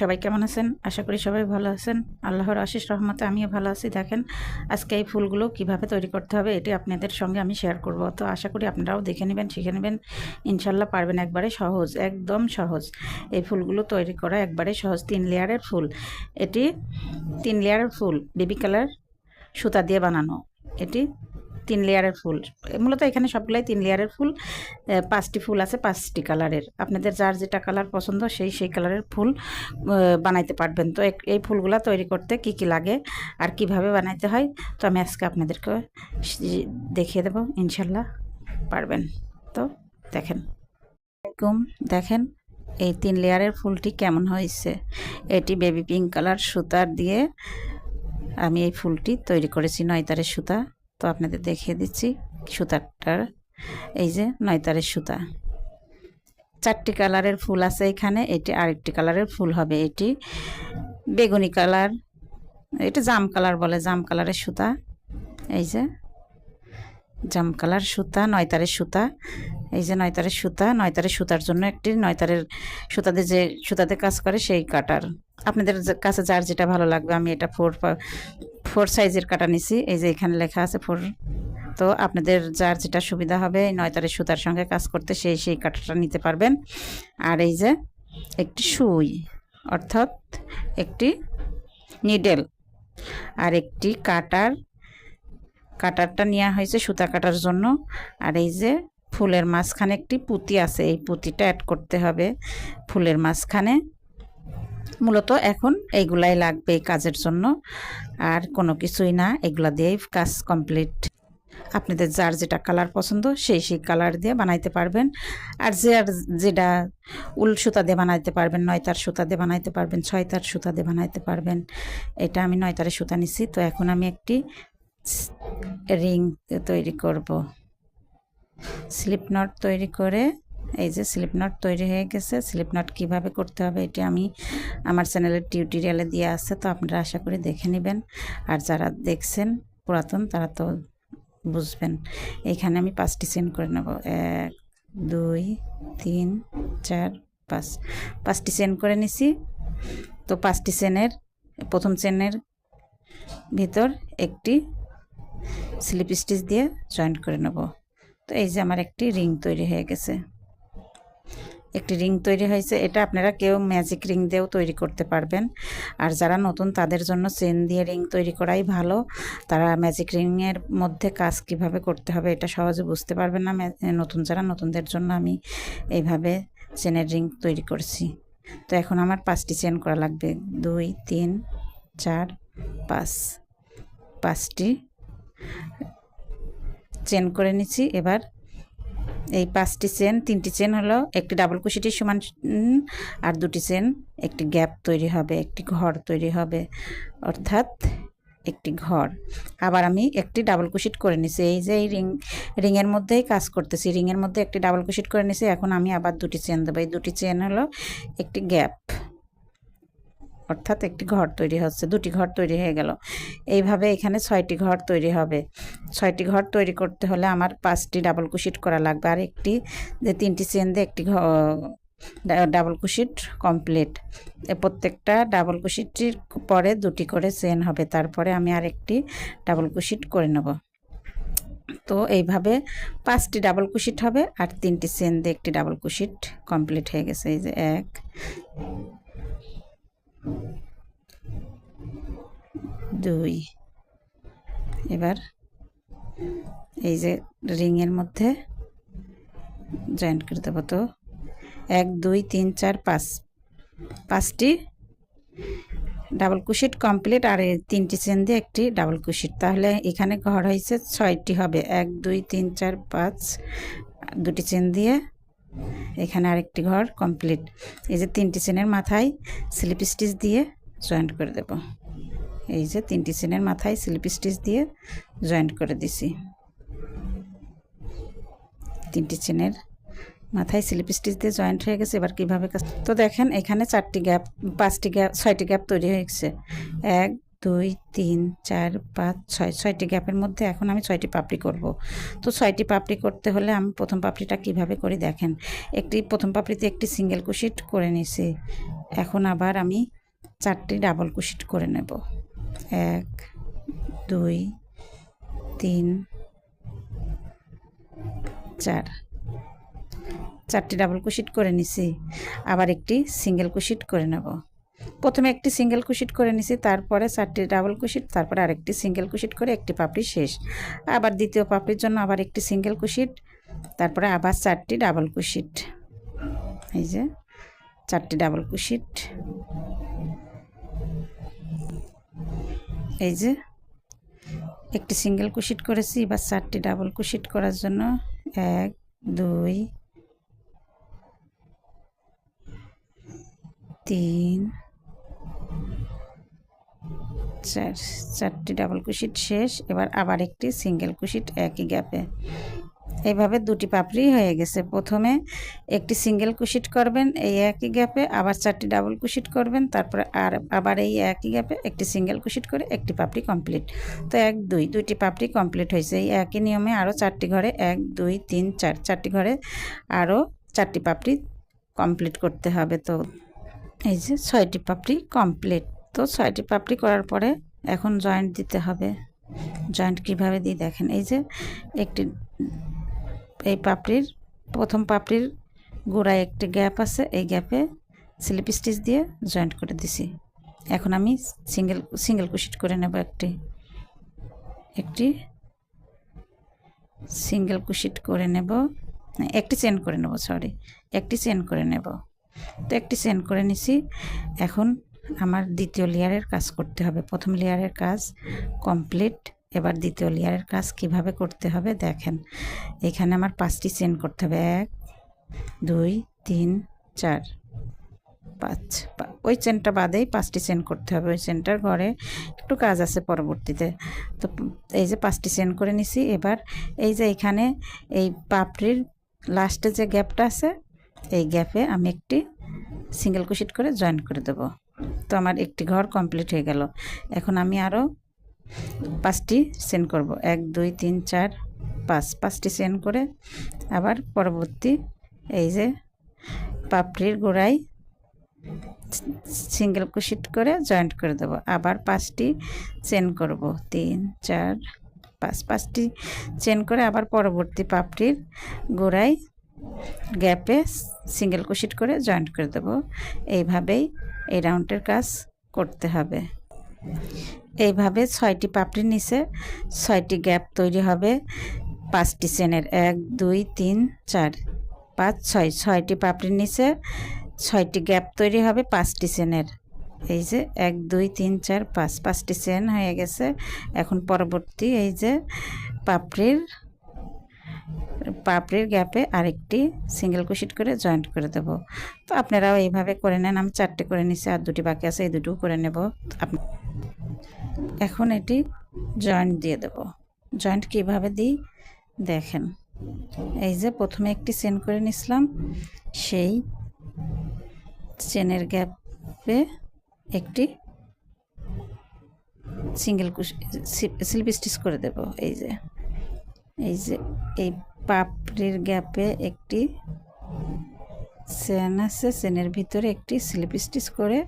সবাই কেমন আছেন? আশা করি সবাই ভালো আছেন। আল্লাহর আশিস রহমতে আমিও ভালো আছি। দেখেন, আজকে এই ফুলগুলো কীভাবে তৈরি করতে হবে এটি আপনাদের সঙ্গে আমি শেয়ার করব। তো আশা করি আপনারাও দেখে নেবেন, শিখে নেবেন। ইনশাল্লাহ পারবেন একবারে সহজ, একদম সহজ। এই ফুলগুলো তৈরি করা একবারে সহজ তিন লেয়ারের ফুল। এটি তিন লেয়ারের ফুল, বেবি কালার সুতা দিয়ে বানানো। এটি তিন লেয়ারের ফুল। মূলত এখানে সবগুলাই তিন লেয়ারের ফুল পাঁচটি ফুল আছে, পাঁচটি কালারের আপনাদের যার যেটা কালার পছন্দ, সেই সেই কালারের ফুল বানাইতে পারবেন। তো এই ফুলগুলা তৈরি করতে কি কি লাগে আর কীভাবে বানাইতে হয়, তো আমি আজকে আপনাদেরকে দেখিয়ে দেবো। ইনশাল্লাহ পারবেন। তো দেখেন। এরকম দেখেন, এই তিন লেয়ারের ফুলটি কেমন হয়েছে। এটি বেবি পিঙ্ক কালার সুতার দিয়ে আমি এই ফুলটি তৈরি করেছি নয়তারের সুতা। তো আপনাদের দেখিয়ে দিচ্ছি সুতারটার এই যে নয়তারের সুতা। চারটি কালারের ফুল আছে এখানে, এটি আরেকটি কালারের ফুল হবে এটি। বেগুনি কালার, এটা জাম কালার বলে, জাম কালারের সুতা। এই যে জাম কালার সুতা, নয়তারের সুতা। এই যে নয়তারের সুতা, নয়তারের সুতার জন্য একটি নয়তারের সুতাতে যে সুতাতে কাজ করে সেই কাটার। আপনাদের কাছে যার যেটা ভালো লাগবে, আমি এটা ফোর ফোর সাইজের কাটা নিছি, এই যে এখানে লেখা আছে ফোর। তো আপনাদের যার যেটা সুবিধা হবে এই নয়তারের সুতার সঙ্গে কাজ করতে সেই সেই কাটাটা নিতে পারবেন। আর এই যে একটি সুই, অর্থাৎ একটি নিডেল আর একটি কাটার, কাটারটা নেওয়া হয়েছে সুতা কাটার জন্য। আর এই যে ফুলের মাঝখানে একটি পুঁতি আছে, এই পুঁতিটা অ্যাড করতে হবে ফুলের মাঝখানে। মূলত এখন এইগুলাই লাগবে এই কাজের জন্য। আর কোনো কিছুই না, এগুলা দিয়েই কাজ কমপ্লিট আপনাদের যার যেটা কালার পছন্দ, সেই সেই কালার দিয়ে বানাইতে পারবেন। আর যে আর যেটা উল সুতা দিয়ে বানাইতে পারবেন, নয়তার সুতা দিয়ে বানাইতে পারবেন, ছয়তার সুতা দিয়ে বানাইতে পারবেন। এটা আমি নয়তারের সুতা নিছি, তো এখন আমি একটি রিং তৈরি করব। স্লিপ নট তৈরি করে এই যে স্লিপ নট তৈরি হয়ে গেছে। স্লিপ নট কীভাবে করতে হবে এটি আমি আমার চ্যানেলের টিউটোরিয়ালে দিয়ে আছে, তো আপনারা আশা করি দেখে নেবেন। আর যারা দেখছেন পুরাতন, তারা তো বুঝবেন। এইখানে আমি পাঁচটি চেন করে নেব। এক, দুই, তিন, চার, পাঁচ। পাঁচটি চেন করে নিছি। তো পাঁচটি চেনের প্রথম চেনের ভিতর একটি স্লিপ স্টিচ দিয়ে জয়েন্ট করে নেব। তো এই যে আমার একটি রিং তৈরি হয়ে গেছে। একটি রিং তৈরি হয়েছে। এটা আপনারা কেউ ম্যাজিক রিং দিয়েও তৈরি করতে পারবেন। আর যারা নতুন, তাদের জন্য চেন দিয়ে রিং তৈরি করাই ভালো। তারা ম্যাজিক রিংয়ের মধ্যে কাজ কীভাবে করতে হবে, এটা সহজে বুঝতে পারবেন না। নতুন, যারা নতুনদের জন্য আমি এইভাবে চেনের রিং তৈরি করছি। তো এখন আমার পাঁচটি চেন করা লাগবে। দুই, তিন, চার, পাঁচ। পাঁচটি চেন করে নিচ্ছি। এবার এই পাঁচটি চেন তিনটি চেন হলো একটি ডাবল কুশিটির সমান আর দুটি চেন একটি গ্যাপ তৈরি হবে, একটি ঘর তৈরি হবে, অর্থাৎ একটি ঘর। আবার আমি একটি ডাবল কুশিট করে নিছি, এই যে এই রিং রিংয়ের মধ্যেই কাজ করতেছি রিংয়ের মধ্যে একটি ডাবল কুশিট করে নিছি, এখন আমি আবার দুটি চেন দেবো, এই দুটি চেন হলো একটি গ্যাপ অর্থাৎ একটি ঘর তৈরি হচ্ছে, দুটি ঘর তৈরি হয়ে গেল। এইভাবে এখানে ছয়টি ঘর তৈরি হবে। ছয়টি ঘর তৈরি করতে হলে আমার পাঁচটি ডাবল কুশিট করা লাগবে আর একটি যে তিনটি চেন দিয়ে একটি ডাবল কুশিট কমপ্লিট। প্রত্যেকটা ডাবল কুশিটির পরে দুটি করে চেন হবে, তারপরে আমি আর একটি ডাবল কুশিট করে নেব। তো এইভাবে পাঁচটি ডাবল কুশিট হবে আর তিনটি চেন দিয়ে একটি ডাবল কুশিট কমপ্লিট হয়ে গেছে। এই যে এক দুই। এবার এই যে রিংয়ের মধ্যে জয়েন্ট করে দেবো তো। এক, দুই, তিন, চার, পাঁচ। পাঁচটি ডাবল কুশিট কমপ্লিট আর এই তিনটি চেন দিয়ে একটি ডাবল কুশিট তাহলে এখানে ঘর হয়েছে ছয়টি হবে। এক, দুই, তিন, চার, পাঁচ। দুটি চেন দিয়ে এখানে আরেকটি ঘর কমপ্লিট। এই যে তিনটি চেনের মাথায় স্লিপ স্টিচ দিয়ে জয়েন্ট করে দেব। এই যে তিনটি চেনের মাথায় স্লিপ স্টিচ দিয়ে জয়েন্ট করে দিছি। তিনটি চেনের মাথায় স্লিপ স্টিচ দিয়ে জয়েন্ট হয়ে গেছে। এবার কীভাবে কাজ তো দেখেন এখানে চারটি গ্যাপ, পাঁচটি গ্যাপ, ছয়টি গ্যাপ তৈরি হয়ে গেছে এক দুই, তিন, চার, পাঁচ, ছয়। ছয়টি গ্যাপের মধ্যে এখন আমি ছয়টি পাপড়ি করব। তো ছয়টি পাপড়ি করতে হলে আমি প্রথম পাপড়িটা কীভাবে করি দেখেন। একটি, প্রথম পাপড়িতে একটি সিঙ্গেল কুশিট করে নিছি। এখন আবার আমি চারটি ডাবল কুশিট করে নেব। এক, দুই, তিন, চার। চারটি ডাবল কুশিট করে নিছি। আবার একটি সিঙ্গেল কুশিট করে নেব। প্রথমে একটি সিঙ্গেল কুশিট করে নিছি, তারপরে চারটি ডাবল কুশিট, তারপরে আরেকটি সিঙ্গেল কুশিট করে একটি পাপড়ি শেষ। আবার দ্বিতীয় পাপড়ির জন্য আবার একটি সিঙ্গেল কুশিট, তারপরে আবার চারটি ডাবল কুশিট। এই যে, চারটি ডাবল কুশিট। এই যে, একটি সিঙ্গেল কুশিট করেছি, এবার চারটি ডাবল কুশিট করার জন্য এক, দুই, তিন চার, চারটি ডাবল কুশিট শেষ, এবার আবার একটি সিঙ্গেল কুশিট একই গ্যাপে এইভাবে দুটি পাপড়ি হয়ে গেছে। প্রথমে একটি সিঙ্গেল কুশিট করবেন এই একই গ্যাপে আবার চারটি ডাবল কুশিট করবেন, তারপরে আর আবার এই একই গ্যাপে একটি সিঙ্গেল কুশিট করে একটি পাপড়ি কমপ্লিট তো এক, দুই, দুইটি পাপড়ি কমপ্লিট হয়েছে। এই একই নিয়মে আরও চারটি ঘরে এক, দুই, তিন, চার, চারটি ঘরে আরও চারটি পাপড়ি কমপ্লিট করতে হবে। তো এই যে ছয়টি পাপড়ি কমপ্লিট তো ছয়টি পাপড়ি করার পরে এখন জয়েন্ট দিতে হবে। জয়েন্ট কীভাবে দিই দেখেন, এই যে একটি এই পাপড়ির, প্রথম পাপড়ির গোড়ায় একটি গ্যাপ আছে, এই গ্যাপে স্লিপ স্টিচ দিয়ে জয়েন্ট করে দিছি। এখন আমি সিঙ্গেল সিঙ্গেল কুশিট করে নেব একটি একটি সিঙ্গেল কুশিট করে নেব একটি চেন করে নেব সরি একটি চেন করে নেব। তো একটি চেন করে নিছি, এখন আমার দ্বিতীয় লেয়ারের কাজ করতে হবে। প্রথম লেয়ারের কাজ কমপ্লিট এবার দ্বিতীয় লেয়ারের কাজ কীভাবে করতে হবে দেখেন। এখানে আমার পাঁচটি চেন করতে হবে। এক, দুই, তিন, চার, পাঁচ ওই চেনটা বাদেই পাঁচটি চেন করতে হবে। ওই চেনটার ঘরে একটু কাজ আছে পরবর্তীতে। তো এই যে পাঁচটি চেন করে নিছি, এবার এই যে এখানে এই পাপড়ির লাস্টে যে গ্যাপটা আছে, এই গ্যাপে আমি একটি সিঙ্গেল কুশিট করে জয়েন করে দেব। তো আমার একটি ঘর কমপ্লিট হয়ে গেল। এখন আমি আরও পাঁচটি চেন করব। এক, দুই, তিন, চার, পাঁচ। পাঁচটি চেন করে আবার পরবর্তী এই যে পাপড়ির গোড়ায় সিঙ্গেল কুশিট করে জয়েন্ট করে দেবো। আবার পাঁচটি চেন করব। তিন, চার, পাঁচ। পাঁচটি চেন করে আবার পরবর্তী পাপড়ির গোড়ায় গ্যাপে সিঙ্গেল কুশিট করে জয়েন্ট করে দেবো। এইভাবেই এই রাউন্ডের কাজ করতে হবে। এইভাবে ছয়টি পাপড়ির নিচে ছয়টি গ্যাপ তৈরি হবে। পাঁচটি চেনের এক, দুই, তিন, চার, পাঁচ, ছয়, ছয়টি পাপড়ির নিচে ছয়টি গ্যাপ তৈরি হবে পাঁচটি চেনের এই যে এক, দুই, তিন, চার, পাঁচ, পাঁচটি চেন হয়ে গেছে। এখন পরবর্তী এই যে পাপড়ির পাপড়ির গ্যাপে আরেকটি সিঙ্গেল কুশিট করে জয়েন্ট করে দেব। তো আপনারাও এইভাবে করে নেন, আমি চারটে করে নিছি আর দুটি বাকি আছে, এই দুটো করে নেব। এখন এটি জয়েন্ট দিয়ে দেব। জয়েন্ট কীভাবে দিই? দেখেন, এই যে প্রথমে একটি চেন করে নিছিলাম, সেই চেনের গ্যাপে একটি সিঙ্গেল স্লিপ স্টিচ করে দেব, এই যে। এই যে, এই পাপড়ির গ্যাপে একটি চেন আছে চেনের ভিতরে একটি স্লিপ স্টিচ করে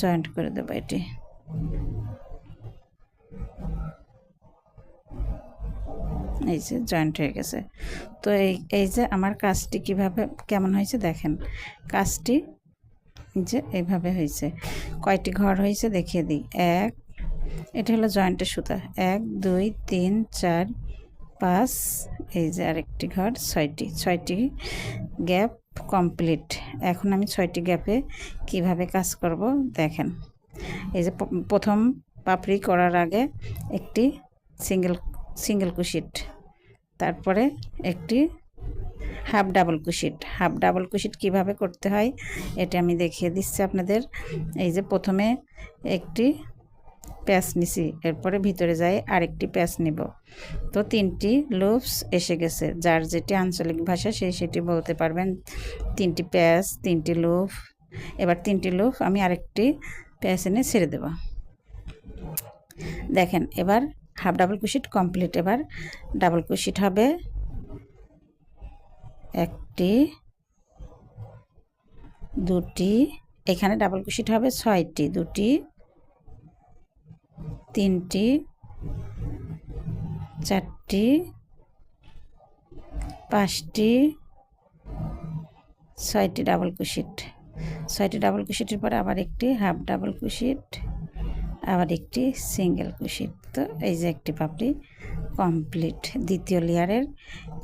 জয়েন্ট করে দেবো এটি। এই যে, জয়েন্ট হয়ে গেছে। তো এই এই যে আমার কাজটি কীভাবে, কেমন হয়েছে দেখেন। কাজটি যে, এইভাবে হয়েছে। কয়টি ঘর হয়েছে দেখিয়ে দিই। এক, এটা হলো জয়েন্টের সুতা। এক, দুই, তিন, চার পাঁচ এই যে আরেকটি ঘর, ছয়টি ছয়টি গ্যাপ কমপ্লিট। এখন আমি ছয়টি গ্যাপে কীভাবে কাজ করব দেখেন। এই যে প্রথম পাপড়ি করার আগে একটি সিঙ্গেল সিঙ্গেল কুশিট, তারপরে একটি half double crochet. Half double crochet কীভাবে করতে হয়, এটা আমি দেখিয়ে দিচ্ছি আপনাদের। এই যে প্রথমে একটি প্যাচ নিছি, এরপরে ভিতরে যাই আরেকটি প্যাচ নিব। তো তিনটি লুপস এসে গেছে, যার যেটি আঞ্চলিক ভাষা সেই সেটি বলতে পারবেন। তিনটি প্যাচ, তিনটি লুপ, এবার তিনটি লুপ আমি আরেকটি প্যাচ এনে ছেড়ে দেব। দেখেন, এবার হাফ ডাবল কুশিট কমপ্লিট, এবার ডাবল কুশিট হবে একটি, দুটি, এখানে ডাবল কুশিট হবে ছয়টি, দুটি তিনটি, চারটি, পাঁচটি, ছয়টি ডাবল কুশিট ছয়টি ডাবল কুশিটের পরে আবার একটি হাফ ডাবল কুশিট আবার একটি সিঙ্গেল কুশিট তো এই যে একটি পাপড়ি কমপ্লিট দ্বিতীয় লেয়ারের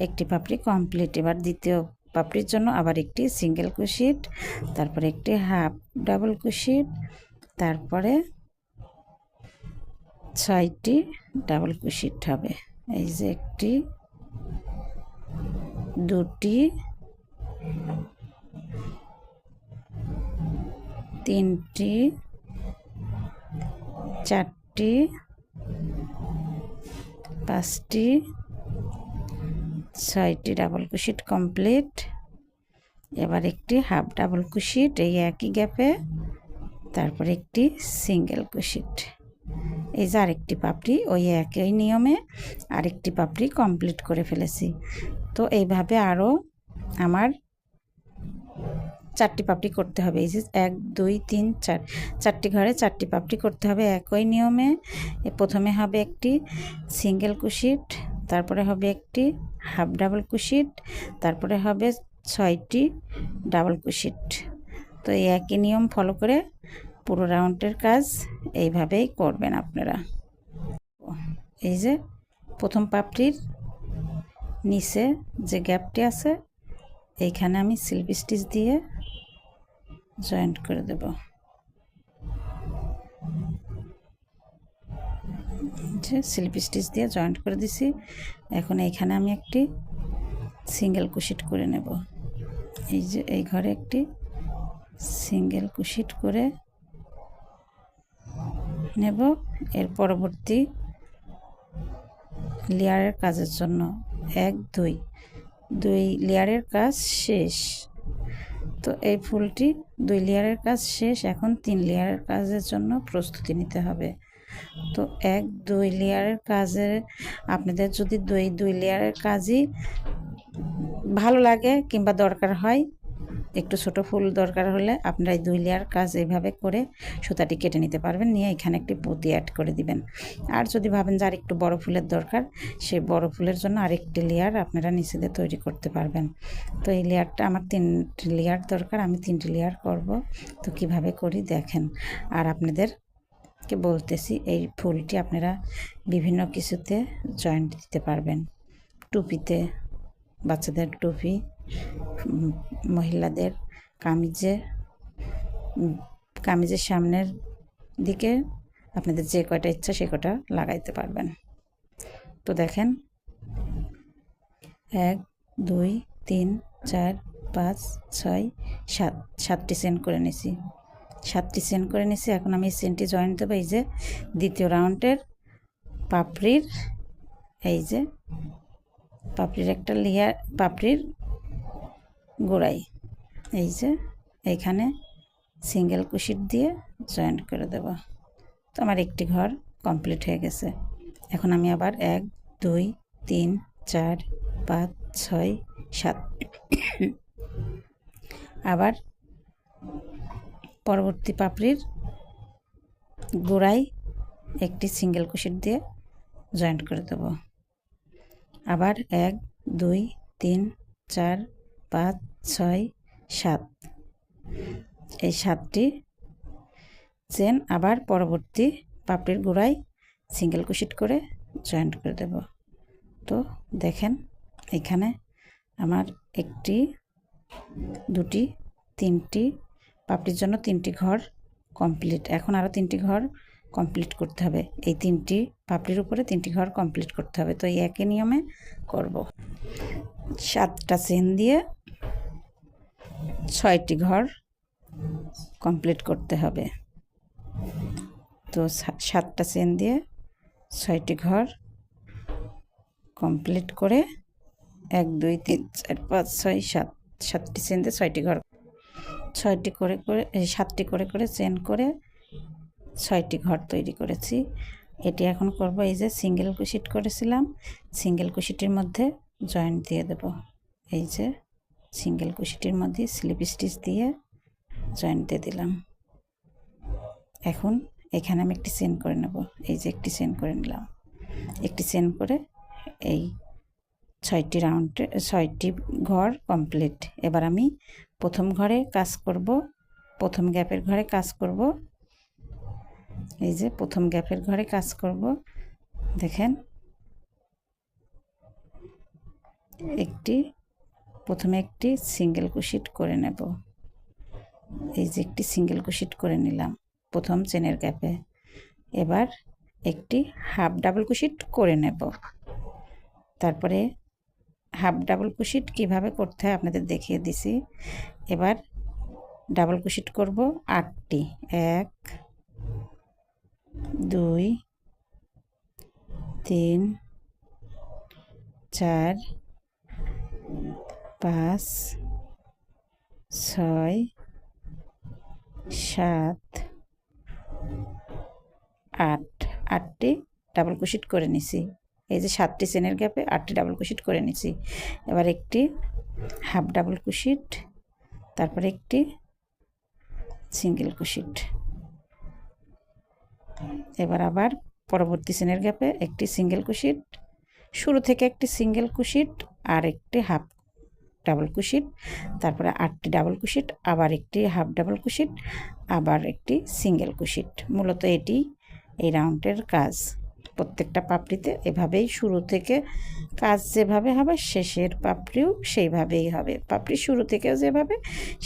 একটি পাপড়ি কমপ্লিট এবার দ্বিতীয় পাপড়ির জন্য আবার একটি সিঙ্গেল কুশিট তারপরে একটি হাফ ডাবল কুশিট তারপরে ছয়টি ডাবল কুশিট হবে। এই যে একটি, দুটি, তিনটি, চারটি, পাঁচটি, ছয়টি ডাবল কুশিট কমপ্লিট। এবার একটি হাফ ডাবল কুশিট এই একই গ্যাপে। তারপর একটি সিঙ্গেল কুশিট এই যে আরেকটি পাপড়ি, ওই একই নিয়মে আরেকটি পাপড়ি কমপ্লিট করে ফেলেছি। তো এইভাবে আরও আমার চারটি পাপড়ি করতে হবে। এই যে এক, দুই, তিন, চার, চারটি ঘরে চারটি পাপড়ি করতে হবে একই নিয়মে। প্রথমে হবে একটি সিঙ্গেল কুশিট, তারপরে হবে একটি হাফ ডাবল কুশিট, তারপরে হবে ছয়টি ডাবল কুশিট। তো এই একই নিয়ম ফলো করে পুরো রাউন্ডের কাজ এইভাবেই করবেন আপনারা। এই যে প্রথম পাপড়ির নিচে যে গ্যাপটি আছে, এইখানে আমি সিল্ক স্টিচ দিয়ে জয়েন্ট করে দেব। যে সিল্ক স্টিচ দিয়ে জয়েন্ট করে দিছি। এখন এইখানে আমি একটি সিঙ্গেল কুশিট করে নেব। এই যে এই ঘরে একটি সিঙ্গেল কুশিট করে নেব এর পরবর্তী লেয়ারের কাজের জন্য। এক, দুই। দুই লেয়ারের কাজ শেষ। তো এই ফুলটি দুই লেয়ারের কাজ শেষ, এখন তিন লেয়ারের কাজের জন্য প্রস্তুতি নিতে হবে। তো এক, দুই লেয়ারের কাজে আপনাদের যদি দুই দুই লেয়ারের কাজই ভালো লাগে কিংবা দরকার হয় একটু ছোট ফুল দরকার হলে আপনারা এই দুই লেয়ার কাজ এইভাবে করে সুতাটি কেটে নিতে পারবেন। নিয়ে এখানে একটি পুঁতি অ্যাড করে দিবেন। আর যদি ভাবেন যে আর একটু বড় ফুলের দরকার, সেই বড় ফুলের জন্য আরেকটি লেয়ার আপনারা নিচেদের তৈরি করতে পারবেন। তো এই লেয়ারটা আমার তিনটি লেয়ার দরকার, আমি তিনটি লেয়ার করব। তো কীভাবে করি দেখেন। আর আপনাদেরকে বলতেছি, এই ফুলটি আপনারা বিভিন্ন কিছুতে জয়েন্ট দিতে পারবেন। টুপিতে, বাচ্চাদের টুপি মহিলাদের কামিজে কামিজের সামনের দিকে আপনাদের যে কয়টা ইচ্ছা সে কটা লাগাইতে পারবেন। তো দেখেন, এক, দুই, তিন, চার, পাঁচ, ছয়, সাত, সাতটি সেন্ট করে নিছি। সাতটি সেন্ট করে নিছি, এখন আমি এই সেন্টটি জয়েন দেবো এই যে দ্বিতীয় রাউন্ডের পাপড়ির, এই যে পাপড়ির একটা লেয়ার, পাপড়ির গোড়াই। এই যে এইখানে সিঙ্গেল কুশিট দিয়ে জয়েন্ট করে দেব। তো আমার একটি ঘর কমপ্লিট হয়ে গেছে। এখন আমি আবার এক, দুই, তিন, চার, পাঁচ, ছয়, সাত। আবার পরবর্তী পাপড়ির গোড়ায় একটি সিঙ্গেল কুশিট দিয়ে জয়েন্ট করে দেব। আবার এক, দুই, তিন, চার, পাঁচ ছয়, সাত। এই সাতটি চেন আবার পরবর্তী পাপড়ির গোড়ায় সিঙ্গেল কুশিট করে জয়েন্ট করে দেব। তো দেখেন, এখানে আমার একটি, দুটি, তিনটি, পাপড়ির জন্য তিনটি ঘর কমপ্লিট। এখন আরও তিনটি ঘর কমপ্লিট করতে হবে। এই তিনটি পাপড়ির উপরে তিনটি ঘর কমপ্লিট করতে হবে। তো এই একই নিয়মে করব। সাতটা চেন দিয়ে ছয়টি ঘর কমপ্লিট করতে হবে। তো সাতটা চেন দিয়ে ছয়টি ঘর কমপ্লিট করে এক, দুই, তিন, চার, পাঁচ, ছয়, সাত, সাতটি চেন দিয়ে ছয়টি ঘর, ছয়টি করে করে সাতটি করে করে চেন করে ছয়টি ঘর তৈরি করেছি। এটি এখন করব এই যে সিঙ্গেল কুশিট করেছিলাম। সিঙ্গেল কুশিটির মধ্যে জয়েন্ট দিয়ে দেব। এই যে সিঙ্গেল কুশিটির মধ্যে স্লিপ স্টিচ দিয়ে জয়েন্ট দিলাম। এখন এখানে আমি একটি চেন করে নেব। এই যে একটি চেন করে নিলাম। একটি চেন করে এই ছয়টি রাউন্ডে, ছয়টি ঘর কমপ্লিট। এবার আমি প্রথম ঘরে কাজ করব, প্রথম গ্যাপের ঘরে কাজ করব। এই যে প্রথম গ্যাপের ঘরে কাজ করব। দেখেন, একটি প্রথমে একটি সিঙ্গেল কুশিট করে নেব। এই যে একটি সিঙ্গেল কুশিট করে নিলাম প্রথম চেনের গ্যাপে। এবার একটি হাফ ডাবল কুশিট করে নেব। তারপরে হাফ ডাবল কুশিট কীভাবে করতে হয় আপনাদের দেখিয়ে দিছি। এবার ডাবল কুশিট করব আটটি। এক, দুই, তিন, চার পাঁচ, ছয়, সাত, আট। আটটি ডাবল কুশিট করে নিছি। এই যে সাতটি চেনের গ্যাপে আটটি ডাবল কুশিট করে নিছি। এবার একটি হাফ ডাবল কুশিট তারপরে একটি সিঙ্গেল কুশিট এবার আবার পরবর্তী চেনের গ্যাপে একটি সিঙ্গেল কুশিট শুরু থেকে একটি সিঙ্গেল কুশিট আর একটি হাফ ডাবল কুশিট তারপরে আটটি ডাবল কুশিট আবার একটি হাফ ডাবল কুশিট আবার একটি সিঙ্গেল কুশিট মূলত এটি এই রাউন্ডের কাজ। প্রত্যেকটা পাপড়িতে এভাবেই শুরু থেকে কাজ যেভাবে হবে, শেষের পাপড়িও সেইভাবেই হবে। পাপড়ি শুরু থেকেও যেভাবে,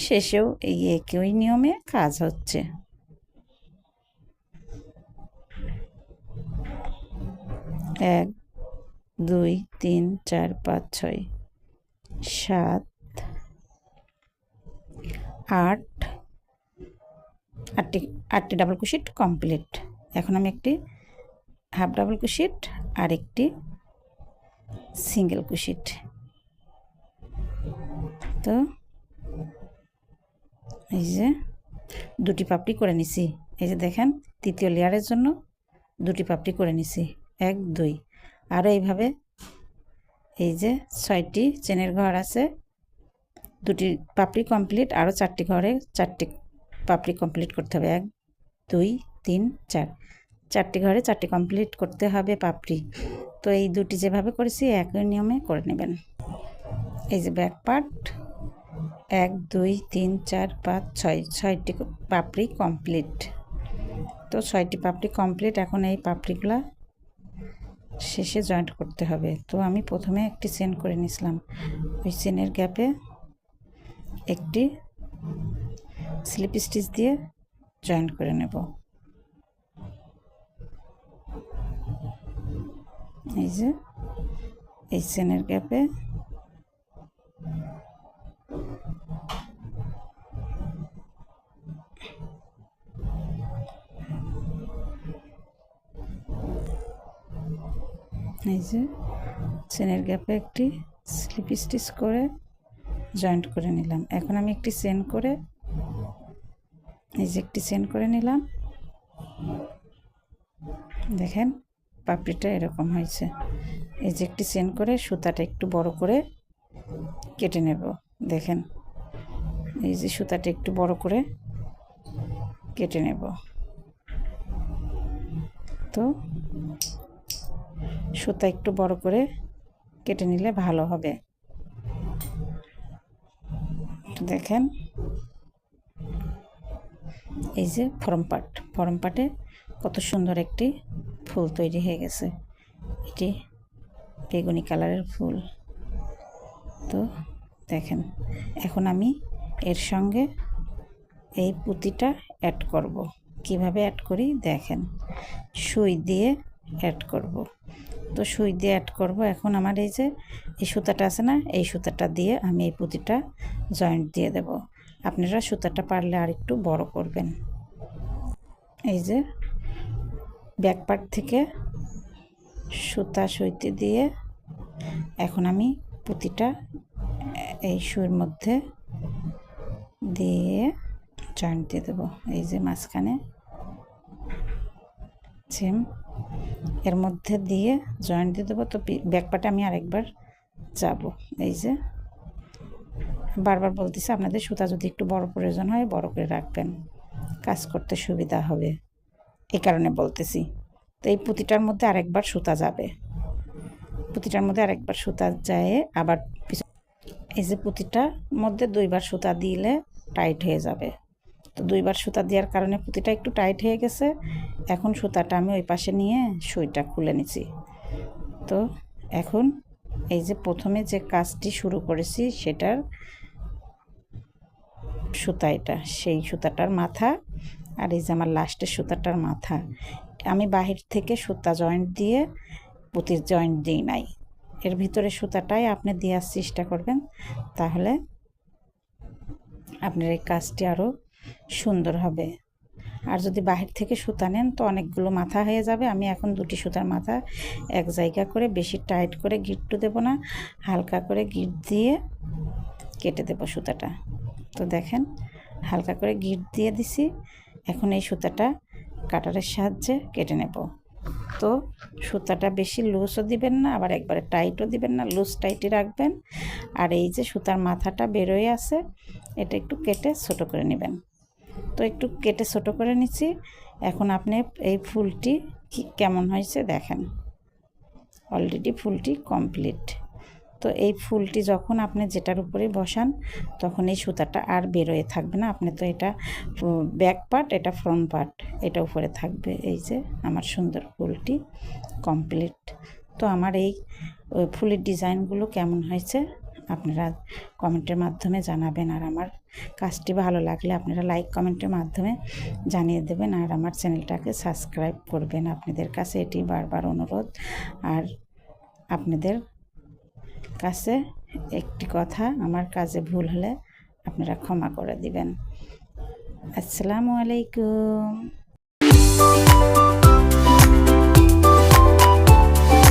শেষেও এই একই নিয়মে কাজ হচ্ছে। এক, দুই, তিন, চার, পাঁচ, ছয়। সাত, আট, আটটি আটটি ডাবল কুশিট কমপ্লিট এখন আমি একটি হাফ ডাবল কুশিট আর একটি সিঙ্গেল কুশিট তো এই যে দুটি পাপড়ি করে নিছি। এই যে দেখেন, তৃতীয় লেয়ারের জন্য দুটি পাপড়ি করে নিছি। এক, দুই। আরও এইভাবে এই যে ছয়টি চেনের ঘর আছে। দুটি পাপড়ি কমপ্লিট আরও চারটি ঘরে, চারটি পাপড়ি কমপ্লিট করতে হবে। এক, দুই, তিন, চার। চারটি ঘরে চারটি কমপ্লিট করতে হবে পাপড়ি। তো এই দুটি যেভাবে করেছি, একই নিয়মে করে নেবেন। এই যে ব্যাক পার্ট এক, দুই, তিন, চার, পাঁচ, ছয়, ছয়টি পাপড়ি কমপ্লিট তো ছয়টি পাপড়ি কমপ্লিট এখন এই পাপড়িগুলা শেষে জয়েন্ট করতে হবে। তো আমি প্রথমে একটি চেন করে নিয়েছিলাম। ওই চেনের গ্যাপে একটি স্লিপ স্টিচ দিয়ে জয়েন্ট করে নেব। এই যে, এই চেনের গ্যাপে এই যে, চেনের গ্যাপে একটি স্লিপ স্টিচ করে জয়েন্ট করে নিলাম। এখন আমি একটি চেন করে, এই যে একটি চেন করে নিলাম। দেখেন, পাপড়িটা এরকম হয়েছে। এই যে একটি চেন করে সুতাটা একটু বড় করে কেটে নেব। দেখেন, এই যে সুতাটা একটু বড় করে কেটে নেব। তো সুতা একটু বড় করে কেটে নিলে ভালো হবে। দেখেন। এই যে ফরম পাট। ফরম পাটে কত সুন্দর একটি ফুল তৈরি হয়ে গেছে। এটি বেগুনি কালারের ফুল। তো দেখেন, এখন আমি এর সঙ্গে এই পুঁতিটা অ্যাড করব। কীভাবে অ্যাড করি? দেখেন, সুই দিয়ে অ্যাড করব। তো সুই দিয়ে অ্যাড করব। এখন আমার এই যে, এই সুতাটা আছে না, এই সুতাটা দিয়ে আমি এই পুঁতিটা জয়েন্ট দিয়ে দেব। আপনারা সুতাটা পারলে আর একটু বড় করবেন। এই যে ব্যাক পার্ট থেকে সুতা সইতে দিয়ে এখন আমি পুঁতিটা এই সুইয়ের মধ্যে দিয়ে জয়েন্ট দিয়ে দেবো। এই যে মাঝখানে সেম এর মধ্যে দিয়ে জয়েন্ট দিয়ে দেবো। তো ব্যাক পার্টে আমি আরেকবার যাব এই যে, বারবার বলতেছি, আপনাদের সুতা যদি একটু বড় প্রয়োজন হয়, বড় করে রাখবেন। কাজ করতে সুবিধা হবে। এই কারণে বলতেছি। তো এই পুঁতিটার মধ্যে আরেকবার সুতা যাবে। পুঁতিটার মধ্যে আরেকবার সুতা যায়, আবার এই যে পুঁতিটার মধ্যে দুইবার সুতা দিলে টাইট হয়ে যাবে। তো দুইবার সুতা দেওয়ার কারণে পুঁতিটা একটু টাইট হয়ে গেছে। এখন সুতাটা আমি ওই পাশে নিয়ে সুইটা খুলে নিছি। তো এখন এই যে প্রথমে যে কাজটি শুরু করেছি সেটার সুতা এটা, সেই সুতাটার মাথা আর এই যে আমার লাস্টের সুতাটার মাথা। আমি বাহির থেকে সুতা জয়েন্ট দিয়ে পুঁতির জয়েন্ট দিই নাই। এর ভিতরে সুতাটাই আপনি দেওয়ার চেষ্টা করবেন, তাহলে আপনার এই কাজটি আরও সুন্দর হবে। আর যদি বাহির থেকে সুতা নেন, তো অনেকগুলো মাথা হয়ে যাবে। আমি এখন দুটি সুতার মাথা এক জায়গা করে বেশি টাইট করে গিট্টু দেবো না, হালকা করে গিট দিয়ে কেটে দেবো সুতাটা। তো দেখেন, হালকা করে গিট দিয়ে দিছি। এখন এই সুতাটা কাটারের সাহায্যে কেটে নেব। তো সুতাটা বেশি লুজও দিবেন না, আবার একবারে টাইটও দিবেন না, লুজ টাইটই রাখবেন। আর এই যে সুতার মাথাটা বেরোয় আছে, এটা একটু কেটে ছোট করে নেবেন। তো একটু কেটে ছোট করে নিচ্ছি। এখন আপনি এই ফুলটি কেমন হয়েছে দেখেন। অলরেডি ফুলটি কমপ্লিট তো এই ফুলটি যখন আপনি যেটার উপরে বসান, তখন এই সুতাটা আর বেরোয় থাকবে না। আপনি তো এটা ব্যাক পার্ট এটা ফ্রন্ট পার্ট এটা উপরে থাকবে। এই যে আমার সুন্দর ফুলটি কমপ্লিট তো আমার এই ফুলের ডিজাইনগুলো কেমন হয়েছে? আপনারা কমেন্টের মাধ্যমে জানাবেন আর আমার কাজটি ভালো লাগলে আপনারা লাইক কমেন্টের মাধ্যমে জানিয়ে দেবেন আর আমার চ্যানেলটাকে সাবস্ক্রাইব করবেন। আপনাদের কাছে এটি বারবার অনুরোধ। আর আপনাদের কাছে একটি কথা, আমার কাজে ভুল হলে আপনারা ক্ষমা করে দিবেন। আসসালামু আলাইকুম।